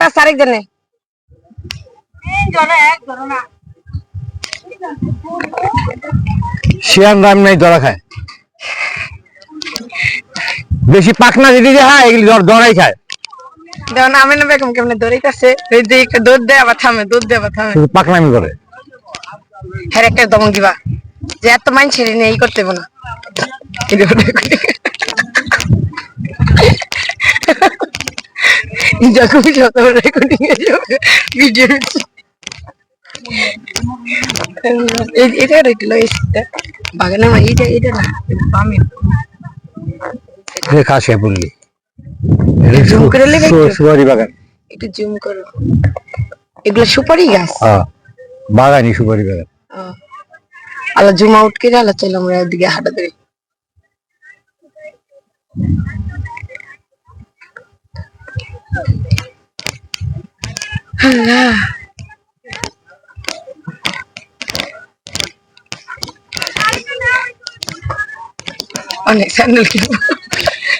পাঁচ আরেক শিয়ান রাম নাই ধরা খায়। বেশি পাকনা যদি হয় এগুলি ধর- খায়। যেমন আমি না বেগম কেমনে দৌড়াইতেছে ওই যে দুধ দেয় আবার থামে দুধ দেয় আবার থামে। পাকনামি করে। হ্যাঁ একটা দমন দিবা যে এত মাইন ছেড়ে নিয়ে এই করতে না। যখন যত রেকর্ডিং এ যাবে ভিডিও এটা রেখলো এটা বাগানে আমার এইটা এটা না আমি রেখা সে বললি জুম করে লেগে। সুপারি বাগান। একটু জুম করো। এগুলো সুপারি গাছ? বাগানই সুপারি বাগান। আলা জুম আউট করে আলা চলো আমরা ওদিকে হাঁটা ধরে। অনেক স্যান্ডেল কিনবো।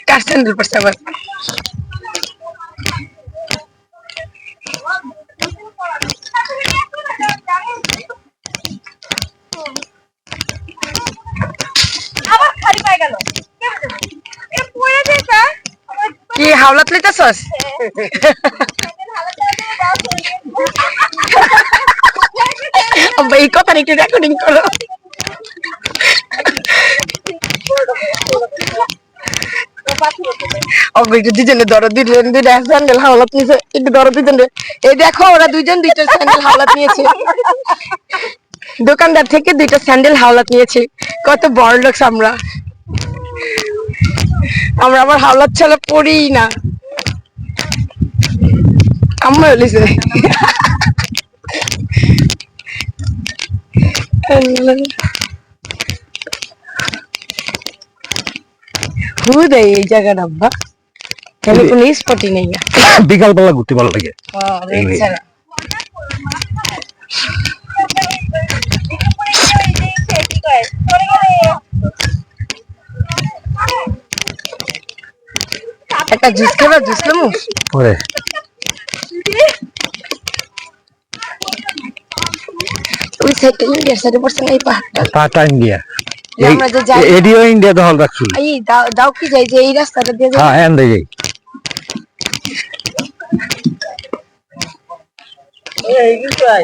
কার স্যান্ডেল পড়ছে আবার? কি হাওলাত লইতাছস? এই কথা একটু রেকর্ডিং করো। আব্বা, একটু দুজনে ধরো, দুজন দুইটা স্যান্ডেল হাওলাত নিয়েছে একটু ধরো দুজনে। এই দেখো, ওরা দুইজন দুইটা স্যান্ডেল হাওলাত নিয়েছে। দোকানদার থেকে দুইটা স্যান্ডেল হাওলাত নিয়েছি। কত বড় লোক আমরা। আমরা আবার হাওলাত ছাড়া পড়িই না। আম্মা বলেছে হু দেয় এই জায়গাটা আব্বা তাহলে কোনো স্পটই নেই না বিকাল বেলা ঘুরতে ভালো লাগে। একটা জুস খাবা জুস খাব? ওই সাইডটা ইন্ডিয়ার সাইডে পড়ছে না এই পাহাড়টা। Tata India. যাই- এডিও ইন্ডিয়া দখল রাখছিল এই দাও দাও কি যাই যে এই রাস্তাটা দিয়ে যাই। হ্যাঁ এন্ড যাই।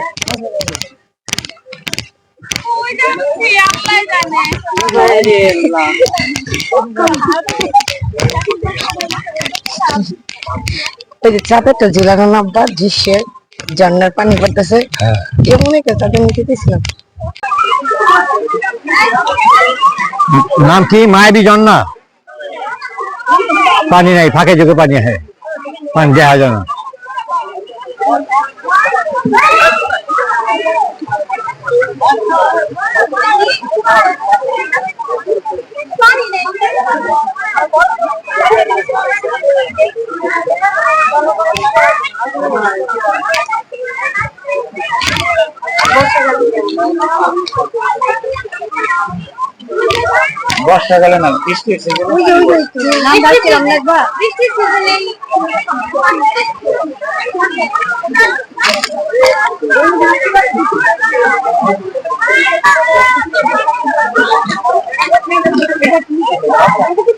ওই যে চাপে তো ঝুলানো নামটা দৃশ্যে ঝর্ণার পানি পড়তেছে হ্যাঁ এমন একটা তাদের নিতে দিয়েছিলাম নাম কি মায়াবী জন্না পানি নাই ফাঁকে যোগে পানি হ্যাঁ পানি দেখা যায় না বর্ষাকালে না বৃষ্টি এসে গেলে পিয়াস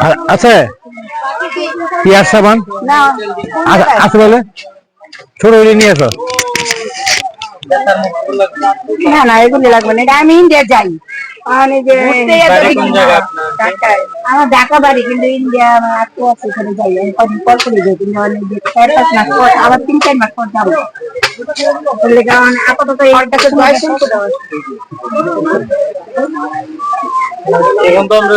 আ- আছে? সাবান? আছে- বলে? ছোট নিয়ে আসো। না না এগুলো লাগবে না আমি ইন্ডিয়া যাই। মানে যে আমার ঢাকা বাড়ি, কিন্তু ইন্ডিয়া আমার আত্মীয় আছে ওখানে যাই, আমি কদিন পর করে যাই, কিন্তু অনেক চার পাঁচ মাস পর, আবার তিন, চার মাস পর যাব। কারণ আপাতত এই এখন তো আমরা